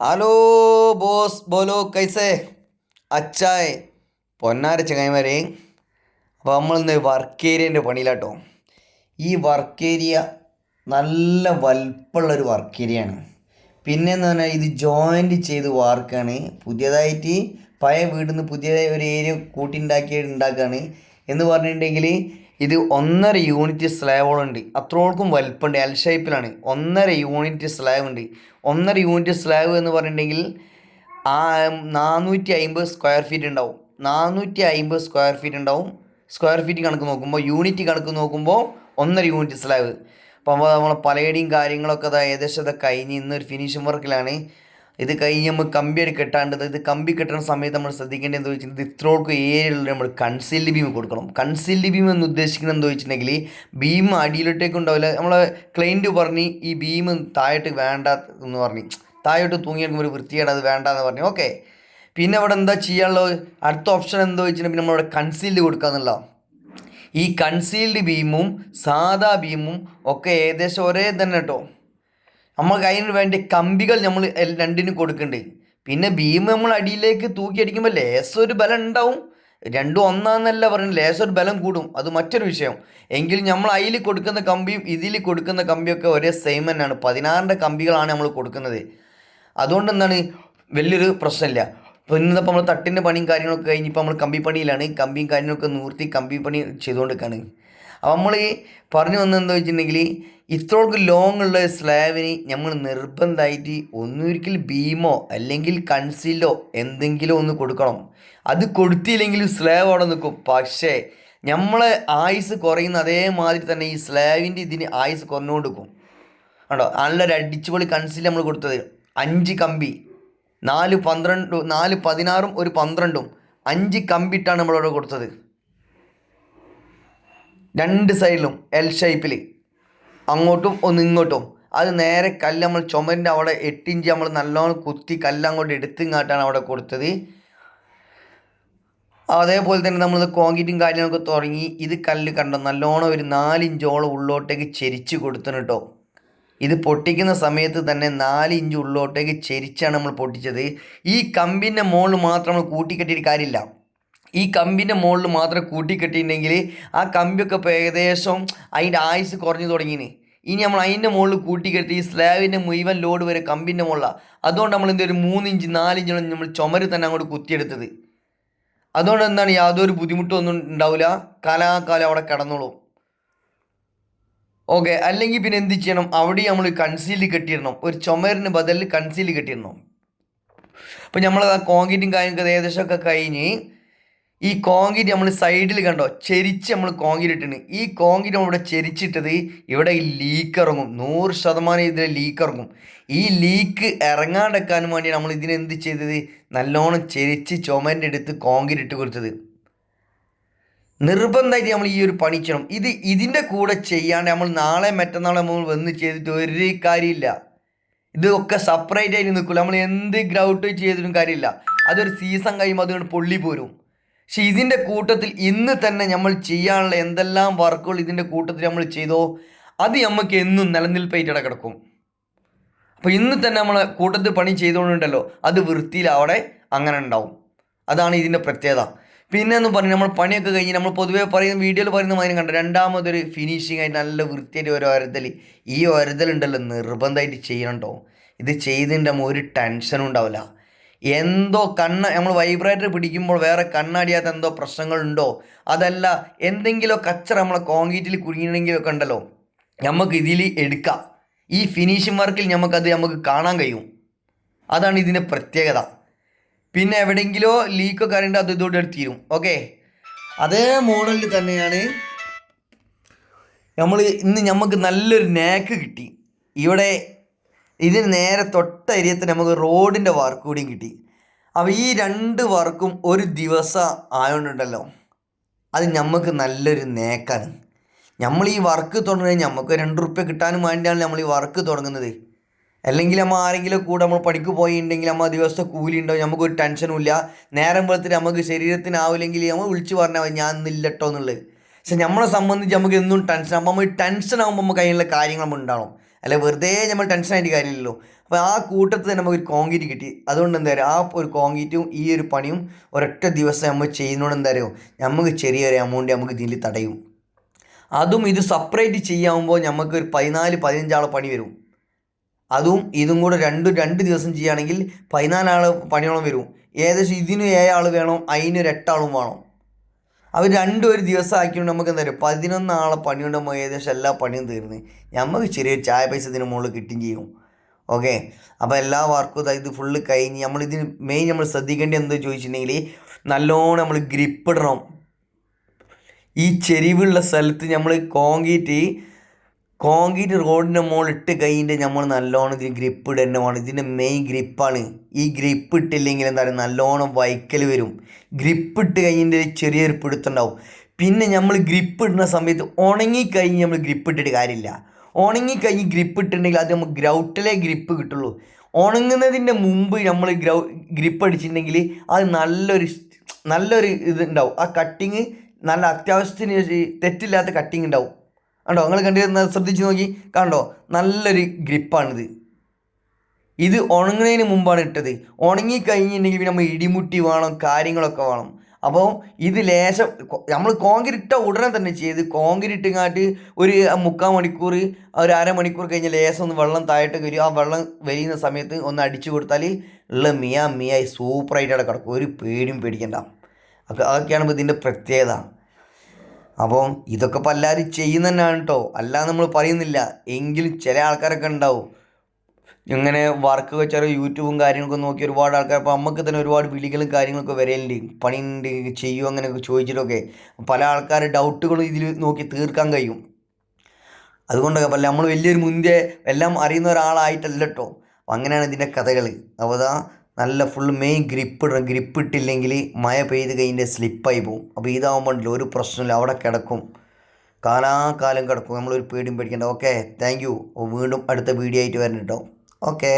Hello boss ബോലോ കൈസേ. അച്ചായ് പൊന്നാര ചങ്ങായിമാരെ. അപ്പോൾ നമ്മളിന്ന് വർക്ക് ഏരിയന്റെ പണിയിലാട്ടോ. ഈ വർക്ക് ഏരിയ നല്ല വലിപ്പമുള്ളൊരു വർക്ക് ഏരിയയാണ്. പിന്നെ എന്ന് പറഞ്ഞാൽ ഇത് ജോയിന്റ് ചെയ്ത് വാർക്കാണ്. പുതിയതായിട്ട് പഴയ വീട്ടിൽ നിന്ന് പുതിയ ഒരു ഏരിയ കൂട്ടി ഉണ്ടാക്കി ഉണ്ടാക്കുകയാണ് എന്ന് പറഞ്ഞിട്ടുണ്ടെങ്കിൽ ഇത് ഒന്നര യൂണിറ്റ് ഉണ്ട്. അത്രോൾക്കും വലിപ്പമുണ്ട്. എൽ ഷേപ്പിലാണ് ഒന്നര യൂണിറ്റ് സ്ലാബ് ഉണ്ട്. ഒന്നര യൂണിറ്റ് സ്ലാബ് എന്ന് പറഞ്ഞിട്ടുണ്ടെങ്കിൽ ആ നാനൂറ്റി അമ്പത് സ്ക്വയർ ഫീറ്റ് ഉണ്ടാവും. നാനൂറ്റി അമ്പത് സ്ക്വയർ ഫീറ്റ് ഉണ്ടാവും. സ്ക്വയർ ഫീറ്റ് കണക്ക് നോക്കുമ്പോൾ യൂണിറ്റ് കണക്ക് നോക്കുമ്പോൾ ഒന്നര യൂണിറ്റ് സ്ലാബ് അപ്പോൾ നമ്മൾ പലയുടെയും കാര്യങ്ങളൊക്കെ അത് ഏകദേശം അത് കഴിഞ്ഞ് ഇന്നൊരു ഫിനിഷിംഗ് വർക്കിലാണ് ഇത് കഴിഞ്ഞ് നമ്മൾ കമ്പിയാണ് കെട്ടാണ്ടത് ഇത് കമ്പി കെട്ടുന്ന സമയത്ത് നമ്മൾ ശ്രദ്ധിക്കേണ്ടത് എന്താ വെച്ചിട്ടുണ്ടെങ്കിൽ ഇത് ഇത്രോൾക്ക് ഏരിയയിലുള്ള നമ്മൾ കൺസീൽഡ് ബീം കൊടുക്കണം. കൺസീൽഡ് ബീം എന്ന് ഉദ്ദേശിക്കുന്നത് എന്താ വെച്ചിട്ടുണ്ടെങ്കിൽ ബീം അടിയിലോട്ടേക്ക് ഉണ്ടാവില്ല. നമ്മളെ ക്ലൈന്റ് പറഞ്ഞ് ഈ ബീം താഴോട്ട് വേണ്ട എന്ന് പറഞ്ഞ് താഴോട്ട് തൂങ്ങിയെടുക്കുമ്പോൾ ഒരു വൃത്തിയാണ് അത് വേണ്ട എന്ന് പറഞ്ഞു ഓക്കെ പിന്നെ അവിടെ എന്താ ചെയ്യാനുള്ളത് അടുത്ത ഓപ്ഷൻ എന്താ വെച്ചിട്ടുണ്ടെങ്കിൽ നമ്മളിവിടെ കൺസീൽഡ് കൊടുക്കുക എന്നുള്ള ഈ കൺസീൽഡ് ബീമും സാധാ ബീമും ഒക്കെ ഏകദേശം ഒരേ തന്നെ കേട്ടോ. നമുക്ക് അതിന് വേണ്ടി കമ്പികൾ നമ്മൾ രണ്ടിനും കൊടുക്കുന്നുണ്ട് പിന്നെ ബീം നമ്മൾ അടിയിലേക്ക് തൂക്കി അടിക്കുമ്പോൾ ലേസം ഒരു ബലം ഉണ്ടാവും. രണ്ടും ഒന്നാന്നല്ല പറയുന്നത് ലേസം ഒരു ബലം കൂടും. അത് മറ്റൊരു വിഷയം. എങ്കിൽ നമ്മൾ അതിൽ കൊടുക്കുന്ന കമ്പിയും ഇതിൽ കൊടുക്കുന്ന കമ്പിയൊക്കെ ഒരേ സെയിം തന്നെയാണ്. പതിനാറിന്റെ കമ്പികളാണ് നമ്മൾ കൊടുക്കുന്നത്. അതുകൊണ്ട് എന്താണ്? വലിയൊരു പ്രശ്നമില്ല. ഇപ്പോൾ ഇന്നിപ്പോൾ നമ്മൾ തട്ടിന്റെ പണിയും കാര്യങ്ങളൊക്കെ കഴിഞ്ഞ് ഇപ്പോൾ നമ്മൾ കമ്പിപ്പണിയിലാണ്. കമ്പിയും കാര്യങ്ങളൊക്കെ നൂർത്തി കമ്പി പണി ചെയ്തുകൊണ്ടിരിക്കുകയാണ് അപ്പോൾ നമ്മൾ പറഞ്ഞു വന്നത് എന്താ വെച്ചിട്ടുണ്ടെങ്കിൽ ഇത്രയ്ക്ക് ലോങ് ഉള്ള സ്ലാബിന് നമ്മൾ നിർബന്ധമായിട്ട് ഒന്നൊരിക്കൽ ബീമോ അല്ലെങ്കിൽ കൺസീലോ എന്തെങ്കിലും ഒന്ന് കൊടുക്കണം. അത് കൊടുത്തില്ലെങ്കിൽ സ്ലാബ് അവിടെ നിൽക്കും. പക്ഷേ നമ്മളെ ആയുസ് കുറയുന്ന അതേമാതിരി തന്നെ ഈ സ്ലാബിന്റെ ഇതിന് ആയുസ് കുറഞ്ഞുകൊടുക്കും കണ്ടോ? നല്ലൊരു അടിച്ചുപൊളി കൺസീൽ നമ്മൾ കൊടുത്തത്. അഞ്ച് കമ്പി. നാല് പന്ത്രണ്ട് നാല് പതിനാറും ഒരു പന്ത്രണ്ടും. അഞ്ച് കമ്പിട്ടാണ് നമ്മളവിടെ കൊടുത്തത്. രണ്ട് സൈഡിലും എൽ ഷേപ്പിൽ അങ്ങോട്ടും ഒന്ന് ഇങ്ങോട്ടും. അത് നേരെ കല്ല് നമ്മൾ ചുമരിന്റെ അവിടെ എട്ട് ഇഞ്ച് നമ്മൾ നല്ലോണം കുത്തി കല്ല് അങ്ങോട്ട് എടുത്തിങ്ങാട്ടാണ് അവിടെ കൊടുത്തത്. അതേപോലെ തന്നെ നമ്മൾ കോൺക്രീറ്റും കാര്യങ്ങളൊക്കെ തുടങ്ങി ഇത് കല്ല് കണ്ടോ നല്ലോണം ഒരു നാലിഞ്ചോളം ഉള്ളോട്ടേക്ക് ചെരിച്ച് കൊടുത്തണം കേട്ടോ ഇത് പൊട്ടിക്കുന്ന സമയത്ത് തന്നെ നാല് ഇഞ്ച് ഉള്ളോട്ടേക്ക് ചെരിച്ചാണ് നമ്മൾ പൊട്ടിച്ചത്. ഈ കമ്പിന്റെ മുകളിൽ മാത്രം നമ്മൾ കൂട്ടിക്കെട്ടിയിട്ട് കാര്യമില്ല. ഈ കമ്പിന്റെ മുകളിൽ മാത്രം കൂട്ടിക്കെട്ടിയിട്ടുണ്ടെങ്കിൽ ആ കമ്പിയൊക്കെ ഇപ്പോൾ ഏകദേശം അതിന്റെ ആയുസ് കുറഞ്ഞു തുടങ്ങിന്. ഇനി നമ്മൾ അതിന്റെ മുകളിൽ കൂട്ടിക്കെട്ടി ഈ സ്ലാബിന്റെ മുഴുവൻ ലോഡ് വരെ കമ്പിന്റെ മുകളിലാണ് അതുകൊണ്ട് നമ്മൾ എന്തൊരു മൂന്നിഞ്ച് നാലിഞ്ചോളം നമ്മൾ ചുമര് തന്നെ അങ്ങോട്ട് കുത്തിയെടുത്തത്. അതുകൊണ്ട് എന്താണ് യാതൊരു ബുദ്ധിമുട്ടും ഒന്നും ഉണ്ടാവില്ല കാലാകാലം അവിടെ കിടന്നോളും. ഓക്കെ അല്ലെങ്കിൽ പിന്നെ എന്ത് ചെയ്യണം? അവിടെ നമ്മൾ കൺസീൽ കെട്ടിയിടണം. ഒരു ചുമരിന് ബദലിൽ കൺസീൽ കെട്ടിയിടണം. അപ്പോൾ നമ്മൾ ആ കോൺക്രീറ്റും കാര്യങ്ങളൊക്കെ ഏകദേശമൊക്കെ കഴിഞ്ഞ് ഈ കോൺക്രീറ്റ് നമ്മൾ സൈഡിൽ കണ്ടോ? ചെരിച്ച് നമ്മൾ കോൺക്രീറ്റ് ഇട്ടിന് ഈ കോൺക്രീറ്റ് നമ്മളിവിടെ ചെരിച്ചിട്ടത് ഇവിടെ ഈ ലീക്ക് ഇറങ്ങും. നൂറ് ശതമാനം ഇതിൽ ലീക്ക് ഇറങ്ങും. ഈ ലീക്ക് ഇറങ്ങാണ്ടെക്കാനും വേണ്ടി നമ്മൾ ഇതിനെന്ത് ചെയ്തത്? നല്ലോണം ചെരിച്ച് ചുമന്റെ എടുത്ത് കോൺക്രീറ്റ് ഇട്ട് കൊടുത്തത്. നിർബന്ധമായിട്ട് നമ്മൾ ഈ ഒരു പണി ചെയ്യണം. ഇത് ഇതിന്റെ കൂടെ ചെയ്യാണ്ട് നമ്മൾ നാളെ മറ്റന്നാളെ നമ്മൾ വന്ന് ചെയ്തിട്ട് ഒരു കാര്യമില്ല. ഇതൊക്കെ സെപ്പറേറ്റ് ആയിട്ട് നിൽക്കില്ല. നമ്മൾ എന്ത് ഗ്രൗട്ട് ചെയ്തിട്ടും കാര്യമില്ല. അതൊരു സീസൺ കഴിയുമ്പോൾ അതുകൊണ്ട് പൊള്ളി പോരും. പക്ഷെ ഇതിന്റെ കൂട്ടത്തിൽ ഇന്ന് തന്നെ നമ്മൾ ചെയ്യാനുള്ള എന്തെല്ലാം വർക്കുകൾ ഇതിന്റെ കൂട്ടത്തിൽ നമ്മൾ ചെയ്തോ അത് നമുക്ക് എന്നും നിലനിൽപ്പായിട്ട് കിടക്കും. അപ്പോൾ ഇന്ന് തന്നെ നമ്മൾ കൂട്ടത്തിൽ പണി ചെയ്തുകൊണ്ടുണ്ടല്ലോ അത് വൃത്തിയിൽ അവിടെ അങ്ങനെ ഉണ്ടാവും. അതാണ് ഇതിന്റെ പ്രത്യേകത. പിന്നെ പറഞ്ഞാൽ നമ്മൾ പണിയൊക്കെ കഴിഞ്ഞ് നമ്മൾ പൊതുവേ പറയുന്ന വീഡിയോയിൽ പറയുന്ന മാതിരി കണ്ട രണ്ടാമതൊരു ഫിനിഷിങ് ആയിട്ട് നല്ല വൃത്തിയായിട്ട് ഒരു ഒരതൽ ഈ ഒരതലുണ്ടല്ലോ നിർബന്ധമായിട്ട് ചെയ്യണം കേട്ടോ. ഇത് ചെയ്തിന്റെ ഒരു ടെൻഷനും ഉണ്ടാവില്ല. എന്തോ കണ്ണ് നമ്മൾ വൈബ്രേറ്റർ പിടിക്കുമ്പോൾ വേറെ കണ്ണടിയാത്ത എന്തോ പ്രശ്നങ്ങളുണ്ടോ? അതല്ല എന്തെങ്കിലും കച്ചറ നമ്മളെ കോൺക്രീറ്റിൽ കുടുങ്ങിയിട്ടുണ്ടെങ്കിലൊക്കെ ഉണ്ടല്ലോ. നമുക്ക് ഇതിൽ എടുക്കാം. ഈ ഫിനിഷിംഗ് വർക്കിൽ നമുക്കത് നമുക്ക് കാണാൻ കഴിയും. അതാണ് ഇതിന്റെ പ്രത്യേകത. പിന്നെ എവിടെയെങ്കിലോ ലീക്കൊക്കെ അറിയേണ്ട അത് ഇതോടെ തീരും. ഓക്കെ അതേ മോഡലിൽ തന്നെയാണ് നമ്മൾ ഇന്ന് നമുക്ക് നല്ലൊരു നേക്ക് കിട്ടി. ഇവിടെ ഇതിന് നേരെ തൊട്ട ഏരിയത്തിന് നമുക്ക് റോഡിന്റെ വർക്ക് കൂടി കിട്ടി. അപ്പോൾ ഈ രണ്ട് വർക്കും ഒരു ദിവസം ആയതുകൊണ്ടുണ്ടല്ലോ അത് നമുക്ക് നല്ലൊരു നേക്കാണ്. നമ്മൾ ഈ വർക്ക് തുടങ്ങുന്നത് നമുക്ക് രണ്ട് റുപ്യ കിട്ടാനും വേണ്ടിയാണ് നമ്മൾ ഈ വർക്ക് തുടങ്ങുന്നത്. അല്ലെങ്കിൽ നമ്മൾ ആരെങ്കിലും കൂടെ നമ്മൾ പണിക്ക് പോയിട്ടുണ്ടെങ്കിൽ നമ്മൾ ദിവസത്തെ കൂലി ഉണ്ടോ? നമുക്ക് ഒരു ടെൻഷനും ഇല്ല. നേരം വെളുത്തിട്ട് നമുക്ക് ശരീരത്തിനാവില്ലെങ്കിൽ നമ്മൾ വിളിച്ച് പറഞ്ഞാൽ ഞാൻ ഇന്നില്ലട്ടോ എന്നുള്ളത്. പക്ഷെ നമ്മളെ സംബന്ധിച്ച് നമുക്ക് എന്നും ടെൻഷൻ അപ്പോൾ നമ്മൾ ടെൻഷൻ ആകുമ്പോൾ നമുക്ക് അതിനുള്ള കാര്യങ്ങൾ നമ്മൾ ഉണ്ടാവും അല്ല വെറുതെ നമ്മൾ ടെൻഷൻ ആയിട്ട് കാര്യമില്ലല്ലോ. അപ്പോൾ ആ കൂട്ടത്തിൽ തന്നെ നമുക്കൊരു കോൺക്രീറ്റ് കിട്ടി. അതുകൊണ്ട് എന്താ പറയുക? ആ ഒരു കോൺക്രീറ്റും ഈ ഒരു പണിയും ഒരൊറ്റ ദിവസം നമ്മൾ ചെയ്യുന്നതുകൊണ്ട് എന്താ പറയുക? നമുക്ക് ചെറിയൊരു എമൗണ്ട് നമുക്ക് ഇതിൽ തടയും. അതും ഇത് സെപ്പറേറ്റ് ചെയ്യാവുമ്പോൾ നമുക്ക് ഒരു പതിനാല് പതിനഞ്ചാളെ പണി വരും. അതും ഇതും കൂടെ രണ്ട് രണ്ട് ദിവസം ചെയ്യുകയാണെങ്കിൽ പതിനാലാൾ പണിയോളം വരും. ഏകദേശം ഇതിന് ഏഴാൾ വേണം അതിനൊരു എട്ടാളും വേണം. അവർ രണ്ടും ഒരു ദിവസം ആക്കിയോണ്ട് നമുക്ക് എന്താ പറയുക പതിനൊന്നാളെ പണിയുണ്ട് നമ്മൾ ഏകദേശം എല്ലാ പണിയും തീർന്ന്. നമുക്ക് ചെറിയൊരു ചായ പൈസ ഇതിന് മുകളിൽ കിട്ടുകയും ചെയ്യും. ഓക്കെ? അപ്പോൾ എല്ലാ വർക്കും ഇത് ഫുള്ള് കഴിഞ്ഞ് നമ്മളിതിന് മെയിൻ നമ്മൾ ശ്രദ്ധിക്കേണ്ടത് എന്താ ചോദിച്ചിട്ടുണ്ടെങ്കിൽ നല്ലോണം നമ്മൾ ഗ്രിപ്പ് ഇടണം. ഈ ചെരിവുള്ള സ്ഥലത്ത് നമ്മൾ കോൺക്രീറ്റ് കോൺക്രീറ്റ് റോഡിന്റെ മുകളിൽ ഇട്ട് കഴിഞ്ഞിട്ട് നമ്മൾ നല്ലോണം ഇതിന് ഗ്രിപ്പ് ഇടേണ്ട വേണം. ഇതിന്റെ മെയിൻ ഗ്രിപ്പാണ് ഈ ഗ്രിപ്പ് ഇട്ടില്ലെങ്കിൽ എന്താ പറയുക? നല്ലോണം വൈക്കൽ വരും. ഗ്രിപ്പ് ഇട്ട് കഴിഞ്ഞിട്ട് ചെറിയൊരു പിടുത്തുണ്ടാവും പിന്നെ നമ്മൾ ഗ്രിപ്പ് ഇടുന്ന സമയത്ത് ഉണങ്ങിക്കഴിഞ്ഞ് നമ്മൾ ഗ്രിപ്പ് ഇട്ടിട്ട് കാര്യമില്ല. ഉണങ്ങിക്കഴിഞ്ഞ് ഗ്രിപ്പ് ഇട്ടിട്ടുണ്ടെങ്കിൽ അത് നമുക്ക് ഗ്രൗട്ടിലെ ഗ്രിപ്പ് കിട്ടുള്ളൂ. ഉണങ്ങുന്നതിന്റെ മുമ്പ് നമ്മൾ ഗ്രൗ ഗ്രിപ്പ് അടിച്ചിട്ടുണ്ടെങ്കിൽ അത് നല്ലൊരു നല്ലൊരു ഇത് ഉണ്ടാവും. ആ കട്ടിങ് നല്ല അത്യാവശ്യത്തിന് തെറ്റില്ലാത്ത കട്ടിങ് ഉണ്ടാവും. കണ്ടോ? നിങ്ങൾ കണ്ടിരുന്ന ശ്രദ്ധിച്ച് നോക്കി. കണ്ടോ? നല്ലൊരു ഗ്രിപ്പാണിത്. ഇത് ഉണങ്ങുന്നതിന് മുമ്പാണ് ഇട്ടത്. ഉണങ്ങി പിന്നെ നമ്മൾ ഇടിമുട്ടി വേണം കാര്യങ്ങളൊക്കെ വേണം. അപ്പോൾ ഇത് ലേശം നമ്മൾ കോൺക്രീറ്റ് ഇട്ട ഉടനെ തന്നെ ചെയ്ത് കോൺക്രീറ്റ് ഇങ്ങാട്ട് ഒരു മുക്കാൽ മണിക്കൂർ ഒരു അരമണിക്കൂർ കഴിഞ്ഞ് ലേശം ഒന്ന് വെള്ളം താഴോട്ട് വരും ആ വെള്ളം വലിയുന്ന സമയത്ത് ഒന്ന് അടിച്ചു കൊടുത്താൽ ഉള്ള മിയ മിയായി സൂപ്പറായിട്ട് അവിടെ കിടക്കും. ഒരു പേടിയും പേടിക്കണ്ട. അതൊക്കെയാണ് ഇതിന്റെ പ്രത്യേകത. അപ്പോൾ ഇതൊക്കെ ഇപ്പോൾ എല്ലാവരും ചെയ്യുന്ന തന്നെയാണ് കേട്ടോ അല്ലാതെ നമ്മൾ പറയുന്നില്ല. എങ്കിലും ചില ആൾക്കാരൊക്കെ ഉണ്ടാവും. ഇങ്ങനെ വർക്ക് വെച്ചാൽ യൂട്യൂബും കാര്യങ്ങളൊക്കെ നോക്കി ഒരുപാട് ആൾക്കാർ അപ്പോൾ നമുക്ക് തന്നെ ഒരുപാട് വിളികളും കാര്യങ്ങളൊക്കെ വരലുണ്ട് പണിയുണ്ട് ചെയ്യുമോ അങ്ങനെയൊക്കെ ചോദിച്ചിട്ടൊക്കെ പല ആൾക്കാർ ഡൗട്ടുകളും ഇതിൽ നോക്കി തീർക്കാൻ കഴിയും. അതുകൊണ്ടൊക്കെ പല നമ്മൾ വലിയൊരു മുന്തിയ എല്ലാം അറിയുന്ന ഒരാളായിട്ടല്ല കേട്ടോ അപ്പം അങ്ങനെയാണ് ഇതിന്റെ കഥകൾ അപ്പോൾ അതാ നല്ല ഫുൾ മെയിൻ ഗ്രിപ്പ് ഗ്രിപ്പ് ഇട്ടില്ലെങ്കിൽ മഴ പെയ്ത് കഴിഞ്ഞാൽ സ്ലിപ്പായി പോകും അപ്പോൾ ഇതാവുമ്പോണ്ടല്ലോ ഒരു പ്രശ്നമില്ല. അവിടെ കിടക്കും. കാലാകാലം കിടക്കും. നമ്മളൊരു പേടിയും പേടിക്കേണ്ട. ഓക്കെ താങ്ക് യു വീണ്ടും അടുത്ത വീഡിയോ ആയിട്ട് വരണം കേട്ടോ ഓക്കേ